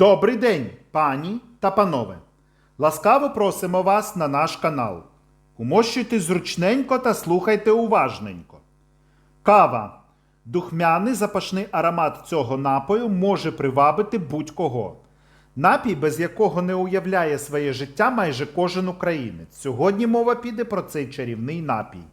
Добрий день, пані та панове! Ласкаво просимо вас на наш канал. Умощуйтесь зручненько та слухайте уважненько. Кава. Духмяний запашний аромат цього напою може привабити будь-кого. Напій, без якого не уявляє своє життя майже кожен українець. Сьогодні мова піде про цей чарівний напій.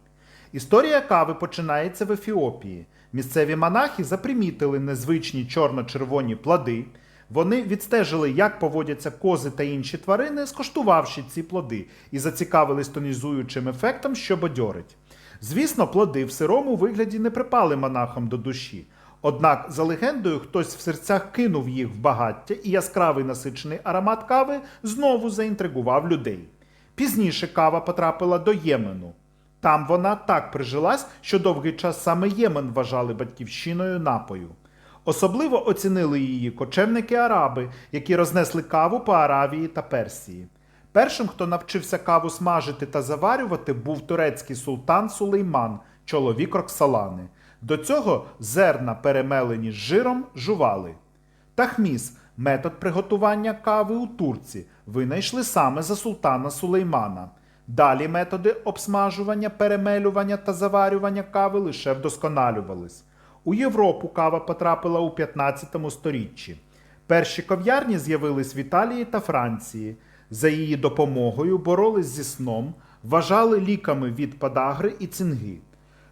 Історія кави починається в Ефіопії. Місцеві монахи запримітили незвичні чорно-червоні плоди. Вони відстежили, як поводяться кози та інші тварини, скоштувавши ці плоди, і зацікавились тонізуючим ефектом, що бадьорить. Звісно, плоди в сирому вигляді не припали монахам до душі. Однак, за легендою, хтось в серцях кинув їх в багаття, і яскравий насичений аромат кави знову заінтригував людей. Пізніше кава потрапила до Ємену. Там вона так прижилась, що довгий час саме Ємен вважали батьківщиною напою. Особливо оцінили її кочевники араби, які рознесли каву по Аравії та Персії. Першим, хто навчився каву смажити та заварювати, був турецький султан Сулейман, чоловік Роксалани. До цього зерна, перемелені з жиром, жували. Тахміс метод приготування кави у Турці винайшли саме за султана Сулеймана. Далі методи обсмажування, перемелювання та заварювання кави лише вдосконалювались. У Європу кава потрапила у 15 сторіччі. Перші кав'ярні з'явились в Італії та Франції. За її допомогою боролись зі сном, вважали ліками від подагри і цинги.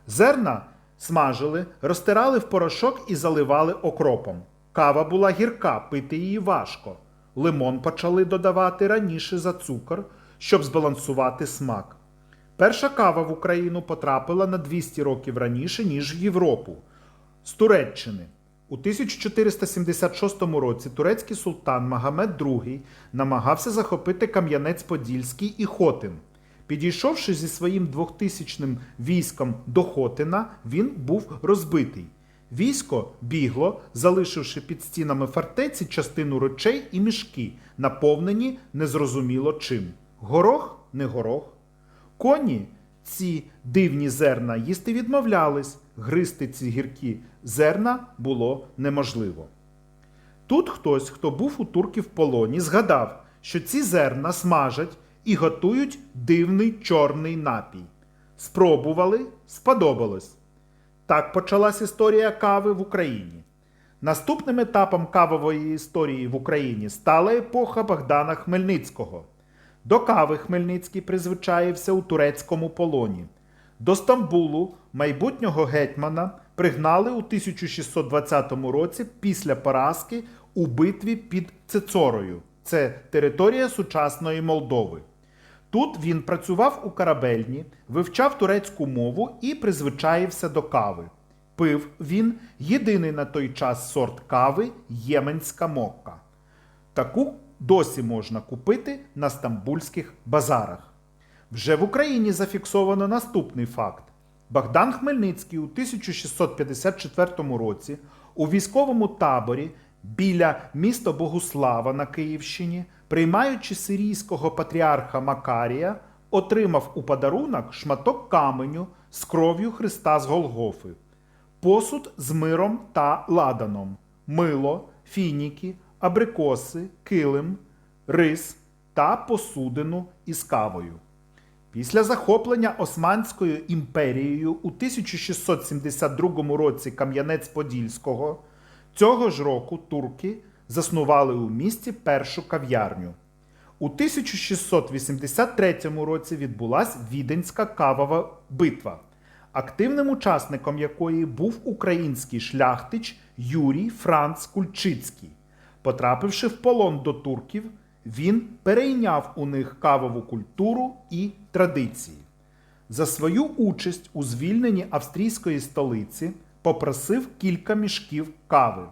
Зерна смажили, розтирали в порошок і заливали окропом. Кава була гірка, пити її важко. Лимон почали додавати раніше за цукор, щоб збалансувати смак. Перша кава в Україну потрапила на 200 років раніше, ніж в Європу. З Туреччини. У 1476 році турецький султан Магомед II намагався захопити Кам'янець-Подільський і Хотин. Підійшовши зі своїм двохтисячним військом до Хотина, він був розбитий. Військо бігло, залишивши під стінами фортеці частину речей і мішки, наповнені незрозуміло чим. Горох не горох. Коні ці дивні зерна їсти відмовлялись, гризти ці гіркі зерна було неможливо. Тут хтось, хто був у турків в полоні, згадав, що ці зерна смажать і готують дивний чорний напій. Спробували, сподобалось. Так почалась історія кави в Україні. Наступним етапом кавової історії в Україні стала епоха Богдана Хмельницького. До кави Хмельницький призвичаївся у турецькому полоні. До Стамбулу майбутнього гетьмана пригнали у 1620 році після поразки у битві під Цицорою. Це територія сучасної Молдови. Тут він працював у корабельні, вивчав турецьку мову і призвичаївся до кави. Пив він єдиний на той час сорт кави єменська мокка. Таку досі можна купити на стамбульських базарах. Вже в Україні зафіксовано наступний факт. Богдан Хмельницький у 1654 році у військовому таборі біля міста Богуслава на Київщині, приймаючи сирійського патріарха Макарія, отримав у подарунок шматок каменю з кров'ю Христа з Голгофи, посуд з миром та ладаном, мило, фініки, абрикоси, килим, рис та посудину із кавою. Після захоплення Османською імперією у 1672 році Кам'янець-Подільського цього ж року турки заснували у місті першу кав'ярню. У 1683 році відбулася Віденська кавова битва, активним учасником якої був український шляхтич Юрій Франц Кульчицький. Потрапивши в полон до турків, він перейняв у них кавову культуру і традиції. За свою участь у звільненні австрійської столиці попросив кілька мішків кави.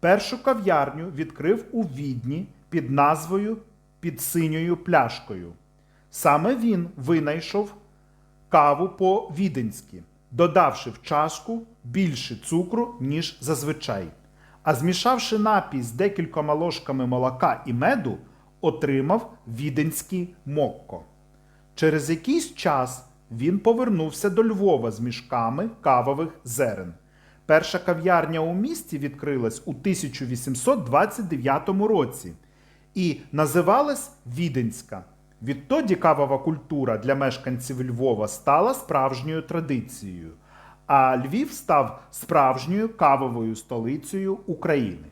Першу кав'ярню відкрив у відні під назвою Під синьою пляшкою. Саме він винайшов каву по віденськи, додавши в чашку більше цукру, ніж зазвичай. А змішавши напій з декількома ложками молока і меду, отримав віденський мокко. Через якийсь час він повернувся до Львова з мішками кавових зерен. Перша кав'ярня у місті відкрилась у 1829 році і називалась Віденська. Відтоді кавова культура для мешканців Львова стала справжньою традицією, а Львів став справжньою кавовою столицею України.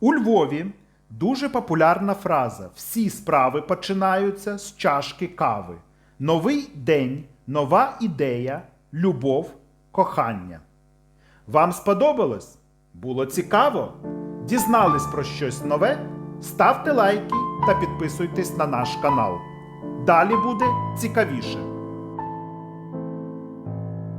У Львові дуже популярна фраза Всі справи починаються з чашки кави. Новий день, нова ідея, любов, кохання. Вам сподобалось? Було цікаво? Дізнались про щось нове? Ставте лайки та підписуйтесь на наш канал. Далі буде цікавіше.